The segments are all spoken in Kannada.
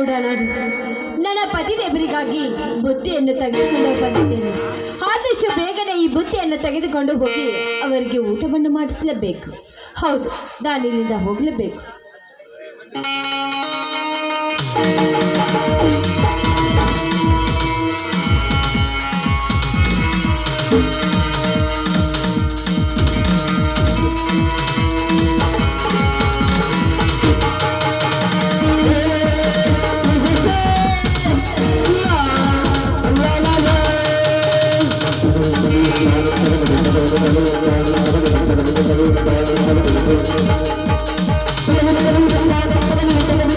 ಕೂಡ ನಾನು ನನ್ನ ಪತಿದೇವರಿಗಾಗಿ ಬುತ್ತಿಯನ್ನು ತೆಗೆದುಕೊಂಡು ಬಂದಿದ್ದೇನೆ. ಆದಷ್ಟು ಬೇಗನೆ ಈ ಬುತ್ತಿಯನ್ನು ತೆಗೆದುಕೊಂಡು ಹೋಗಿ ಅವರಿಗೆ ಊಟವನ್ನು ಮಾಡಿಸಲೇಬೇಕು. ಹೌದು ನಾನು ಇಲ್ಲಿಂದ ಹೋಗಲೇಬೇಕು. すいません。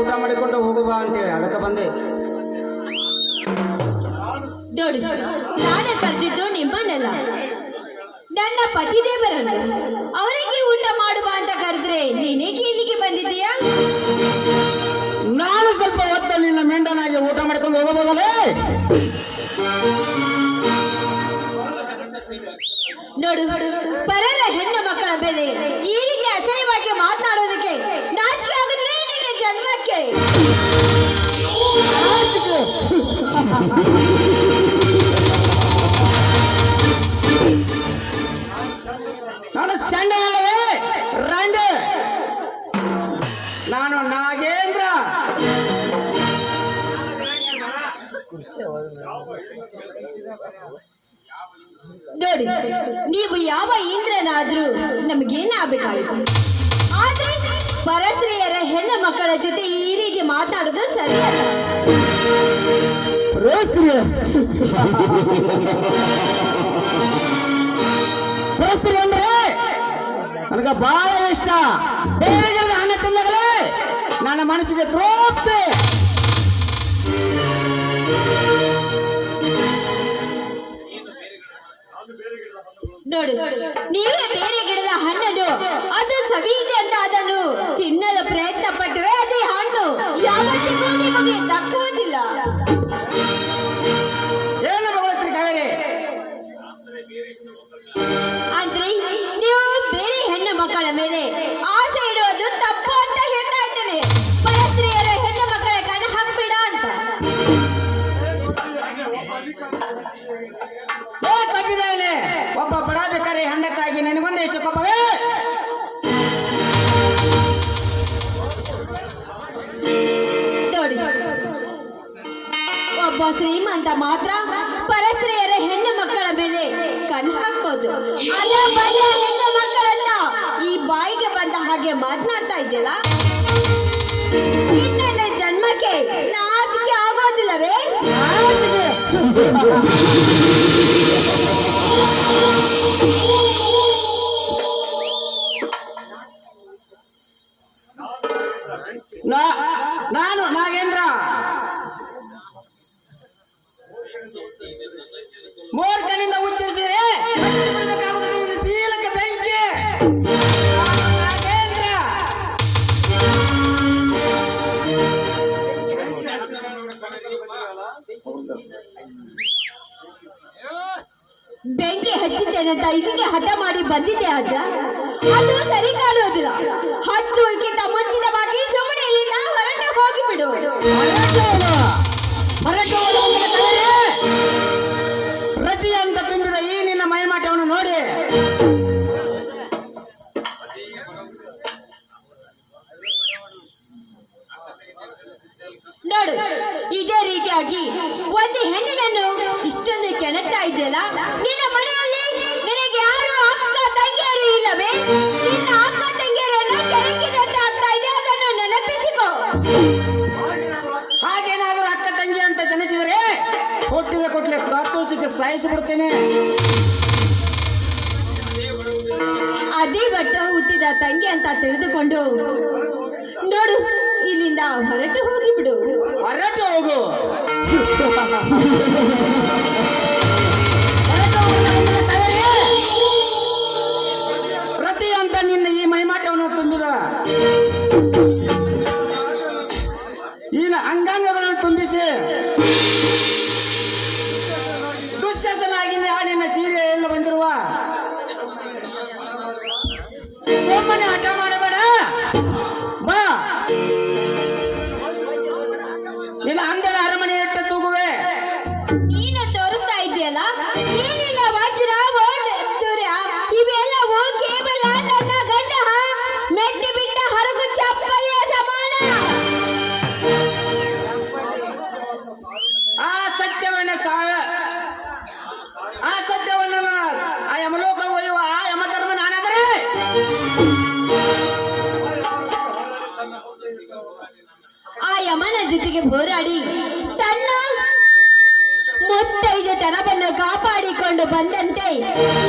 ಊಟ ಮಾಡಿಕೊಂಡು ಹೋಗುವ ಅಂತೇಳಿ ಅದಕ್ಕೆ ಬಂದೆ. ನೋಡಿ ನಾನು ಕರೆದಿದ್ದು ನಿಮ್ಮನ್ನೆಲ್ಲ ನನ್ನ ಪತಿದೇವರನ್ನು. ಅವರಿಗೆ ಊಟ ಮಾಡುವ ಅಂತ ಕರೆದ್ರೆ ನೀನೇಗೆ ಇಲ್ಲಿಗೆ ಬಂದಿದ್ದೀಯಾ? ನಾನು ಸ್ವಲ್ಪ ಹೊತ್ತು ನಿನ್ನ ಮೆಂಡನಾಗಿ ಊಟ ಮಾಡಿಕೊಂಡು ಹೋಗಬಹುದಲ್ಲೇ? ನೋಡು ಪರರ ಹೆಣ್ಣು ಮಕ್ಕಳ ನೋಡಿ, ನೀವು ಯಾವ ಇಂದ್ರನಾದ್ರೂ ನಮಗೇನಾಗಬೇಕಾಗಿತ್ತು ಆದ್ರೆ ಪರಸ್ತ್ರೀಯರ ಹೆಣ್ಣು ಮಕ್ಕಳ ಜೊತೆ ಈ ರೀತಿ ಮಾತಾಡೋದು ಸರಿಯಲ್ಲ. ಅಂದ್ರೆ ನನಗೆ ಬಹಳ ಇಷ್ಟ. ಬೇರೆ ನನ್ನ ಮನಸ್ಸಿಗೆ ತೃಪ್ತಿ. ನೋಡಿ. ನೀವೇ ಬೇರೆ ಗಿಡದ ಹಣ್ಣನ್ನು ಅದು ಸವಿಯಿದೆ ಅಂತ ಅದನ್ನು ತಿನ್ನಲು ಪ್ರಯತ್ನ ಪಟ್ಟರೆ ಅದೇ ಹಣ್ಣು. ಯಾವತ್ತಿಗೂ ನಿಮಗೆ ದಕ್ಕುವುದಿಲ್ಲ. ಏನು ಮಗಳತ್ರಿ ಕಾವೇರಿ? ಅಂದ್ರೆ ನೀವು ಬೇರೆ ಹೆಣ್ಣು ಮಕ್ಕಳ ಮೇಲೆ ನೋಡಿ. ಒಬ್ಬ ಶ್ರೀಮಂತ ಮಾತ್ರ ಪರಸ್ತ್ರೀಯರ ಹೆಣ್ಣು ಮಕ್ಕಳ ಮೇಲೆ ಕಣ್ಣು ಹಾಕ್ಬೋದು ಹೆಣ್ಣು ಮಕ್ಕಳನ್ನ ಈ ಬಾಯಿಗೆ ಬಂದ ಹಾಗೆ ಮಾತನಾಡ್ತಾ ಇದೆಯಲ್ಲ ನಿನ್ನ ಜನ್ಮಕ್ಕೆ ನಾಚಿಕೆ ಆಗೋದಿಲ್ಲವೇ? ಬಂದಿದ್ದೆ ಅಜ್ಜ. ಅದು ಸರಿ ಕಾಣುವುದಿಲ್ಲ. ಹಚ್ಚುವುದಕ್ಕಿಂತ ಮುಂಚಿತವಾಗಿ ಸುಮ್ಮನೆ ಇಲ್ಲಿಂದ ಹೊರಟ ಹೋಗಿಬಿಡು. ರತಿ ಅಂತ ತುಂಬಿದ ಈ ನಿನ್ನ ಮೈಮಾಟವನ್ನು ನೋಡಿ. ನೋಡು ಇದೇ ರೀತಿಯಾಗಿ ಒಂದು ಹೆಣ್ಣಿನನ್ನು ಇಷ್ಟೊಂದು ಕೆಣಕ್ತಾ ಇದೆಯಲ್ಲ ನಿನ್ನ ಮನೆಯಲ್ಲಿ ಹಾಗೇನಾದ್ರೂ ಅಕ್ಕ ತಂಗಿ ಅಂತ ಜನಿಸಿದರೆ ಕೊಟ್ಟಿದ ಕೊಟ್ಲೆ ಕಾತೋಚಿಗೆ ಸಾಯಿಸಿ ಬಿಡ್ತೇನೆ ಅದೇ ಬಟ್ಟ ಹುಟ್ಟಿದ ತಂಗಿ ಅಂತ ತಿಳಿದುಕೊಂಡು ನೋಡು ಇಲ್ಲಿಂದ ಹೊರಟು ಹೋಗಿ ಬಿಡು ಹೊರಟು ಹೋಗು. ಈನ ಅಂಗಾಂಗಗಳನ್ನು ತುಂಬಿಸಿ. ದುಶ್ಯಾಸನಾಗಿ ಆ ನಿನ್ನ ಸೀರೆ ಎಲ್ಲ ಬಂದಿರುವ. ಸುಮ್ಮನೆ ಹಠ ಹೋರಾಡಿ ತನ್ನ ಮುತ್ತೈದು ತನವನ್ನು ಕಾಪಾಡಿಕೊಂಡು ಬಂದಂತೆ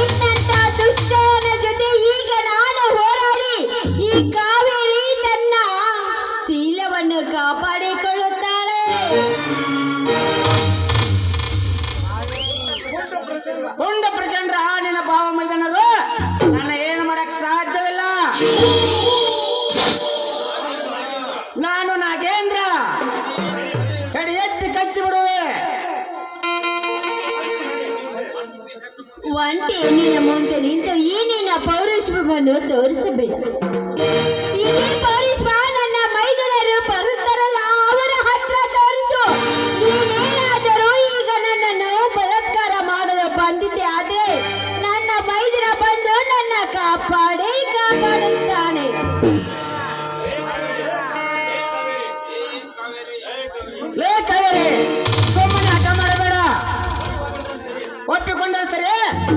ಇನ್ನಂತ ದುಷ್ಟನ ಜೊತೆ ಈಗ ನಾನು ಹೋರಾಡಿ ಈ ಕಾವೇರಿ ತನ್ನ ಶೀಲವನ್ನು ಕಾಪಾಡಿಕೊಳ್ಳುತ್ತಾಳೆ. ಹುಂಡ ಪ್ರಚಂಡ್ರ ನಿನ್ನ ಭಾವ ಹೆಣ್ಣಿನ ಮುಂದೆ ನಿಂತು ಈ ನಿನ್ನ ಪೌರುಷವನ್ನು ತೋರಿಸಬೇಡ.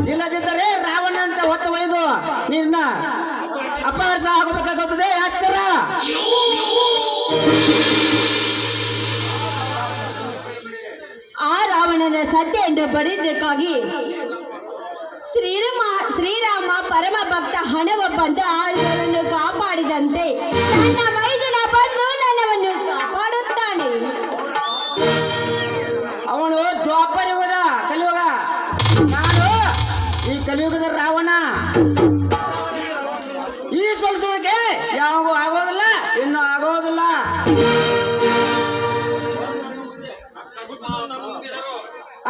ಇಲ್ಲದಿದ್ದರೆ ರಾವಣ ಅಂತ ಹೊತ್ತು ಒಯ್ದು ನಿನ್ನ ಅಪಹಾಸ ಆಗಬೇಕಾಗುತ್ತದೆ, ಅಚ್ಚರ. ಆ ರಾವಣನ ಸತ್ಯ ಎಂದು ಬರೆದಕ್ಕಾಗಿ ಶ್ರೀರಾಮ ಶ್ರೀರಾಮ ಪರಮ ಭಕ್ತ ಹಣವ ಬಂದು ಆತನನ್ನು ಕಾಪಾಡಿದಂತೆ ನನ್ನ ಕಲಿಯುಗದ ರಾವಣ. ಈ ಸೊಲ್ಸೋದಕ್ಕೆ ಯಾವ ಆಗೋದಿಲ್ಲ, ಇನ್ನು ಆಗೋದಿಲ್ಲ.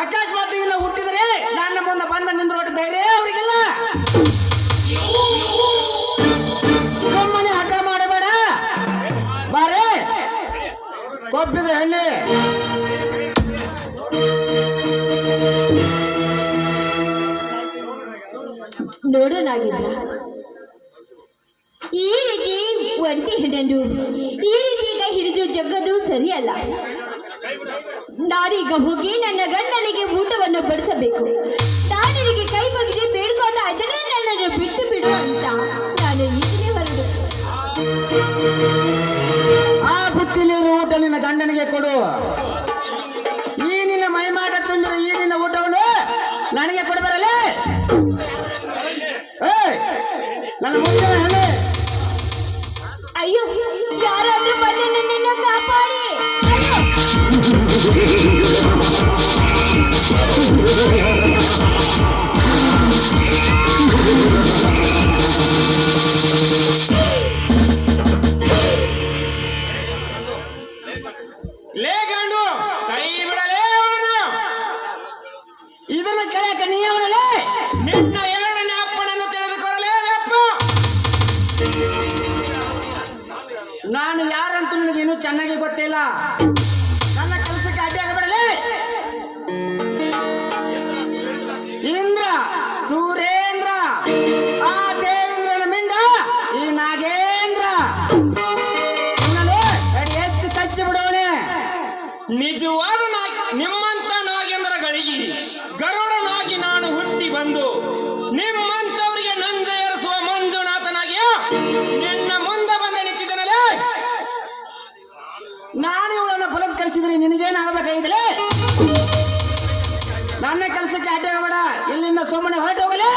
ಅಕಸ್ಮಾತ್ ಇನ್ನು ಹುಟ್ಟಿದ್ರೆ ನನ್ನ ಮುಂದೆ ಬಂದ ನಿಂದ್ರು ಒಟ್ಟು ಧೈರ್ಯ ಅವರಿಗೆಲ್ಲ. ಮನೆ ಹಠ ಮಾಡಬೇಡ. ಬಾರೇ, ಕೊಬ್ಬಿದ ಹೆಣ್ಣೆ ನೋಡೋಣಾಗಿದ್ರ ಈ ರೀತಿ ಒಂಟಿ ಹೆಣ್ಣನ್ನು ಈ ರೀತಿ ಕೈ ಹಿಡಿದು ಜಗ್ಗದು ಸರಿಯಲ್ಲ. ನಾನೀಗ ಹೋಗಿ ನನ್ನ ಗಂಡನಿಗೆ ಊಟವನ್ನು ಬಡಿಸಬೇಕು. ನಾನಿಗೆ ಕೈ ಮುಗಿದು ಬೇಡ್ಕೊಂಡ ಅದನ್ನೇ ನನ್ನನ್ನು ಬಿಟ್ಟು ಬಿಡು ಅಂತ ನಾನು ಈಗಲೇ ಹೊರಡು ಆ ಬುತ್ತಿಲಿರುವ ಊಟ ನಿನ್ನ ಗಂಡನಿಗೆ ಕೊಡು. ನಾನು ಯಾರಂತ ನನಗೇನು ಚೆನ್ನಾಗಿ ಗೊತ್ತಿಲ್ಲ. ನನ್ನ ಕೆಲಸಕ್ಕೆ ಅಡ್ಡಿ ಆಗಬೇಡಲೇ. ಇಂದ್ರ, ಸೂರೇಂದ್ರ, ಆ ದೇವೇಂದ್ರನ ಮಿಂಡ ಈ ನಾಗೇಂದ್ರ. ಎತ್ತಿ ಕಚ್ಚಿ ಬಿಡೋನೆ. ನಿಜವಾದ ನಿಮ್ಮಂತ ನಾಗೇಂದ್ರಗಳಿಗೆ ಗರುಡನಾಗಿ ನಾನು ಹುಟ್ಟಿ ಬಂದು ನನ್ನ ಕೆಲಸಕ್ಕೆ ಅಡ್ಡ ಹೋಗಬೇಡ. ಇಲ್ಲಿಂದ ಸುಮ್ಮನೆ ಹೊರಟು ಹೋಗಲಿ.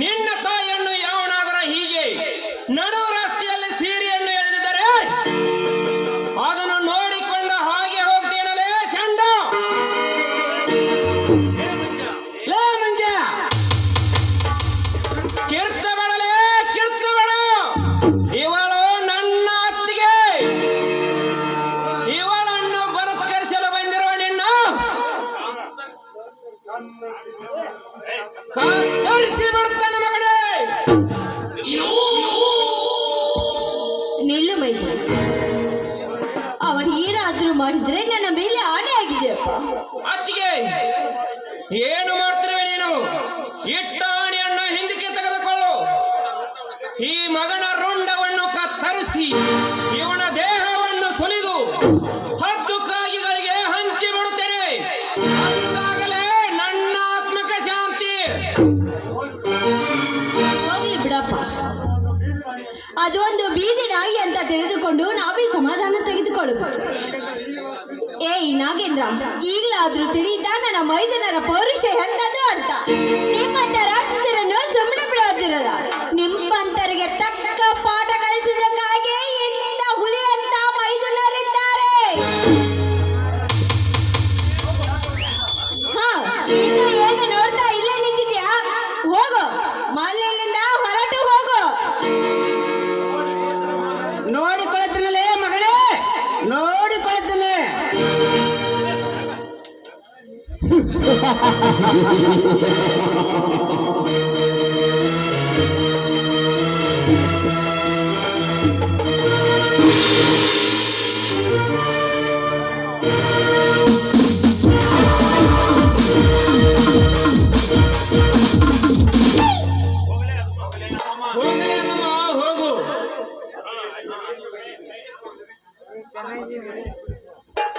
ನಿನ್ನ ತಾಯಿಯನ್ನು ಯಾವನಾದರ ಹೀಗೆ ನಡು ಕತ್ತರಿಸಿ ಬಿಡ್ತಾನೆ ಮಗನೇ ನಿಲ್ಲು ಮೈತ್ರಿ. ಅವನು ಏನಾದ್ರೂ ಮಾಡಿದ್ರೆ ನನ್ನ ಮೇಲೆ ಆಣೆ ಆಗಿದೆಯಪ್ಪ ಅತ್ತಿಗೆ ಏನು ಮಾಡ್ತಿರುವೆ ತಿಳಿದುಕೊಂಡು ನಾವೇ ಸಮಾಧಾನ ತೆಗೆದುಕೊಳ್ಳಬಹುದು ಏಯ್ ನಾಗೇಂದ್ರ ಈಗಲಾದ್ರೂ ತಿಳಿಯುತ್ತಾ? ನನ್ನ ಮೈದನರ ಪೌರುಷ ಎಂತದು ಅಂತ.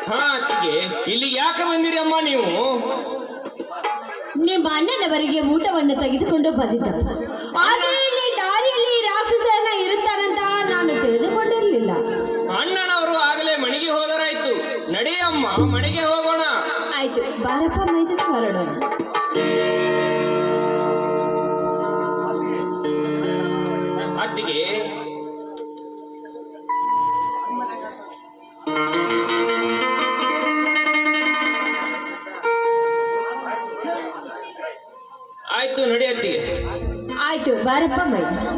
ಹಾ ಅತ್ತಿಗೆ ಯಾಕೆ ಬಂದಿರಿ ಅಮ್ಮ ನೀವು? ನಿಮ್ಮ ಅಣ್ಣನವರಿಗೆ ಊಟವನ್ನು ತೆಗೆದುಕೊಂಡು ಬಂದಿದ್ದ ಆದರೆ ಇಲ್ಲಿ ದಾರಿಯಲ್ಲಿ ರಾಕ್ಷಸನ ಇರುತ್ತಾನಂತ ನಾನು ತಿಳಿದುಕೊಂಡಿರಲಿಲ್ಲ. ಅಣ್ಣನವರು ಆಗಲೇ ಮನೆಗೆ ಹೋದರಾಯ್ತು. ನಡೆಯಮ್ಮ ಮನೆಗೆ ಹೋಗೋಣ. ಆಯ್ತು ಬಾರಪ್ಪ ಮೈದಕ್ಕೆ ಹೊರಡೋಣ. ಅತ್ತಿಗೆ ಆಯ್ತು ನಡಿ ಅತ್ತಿಗೆ ಆಯ್ತು ಬಾರಪ್ಪ ಮೈದ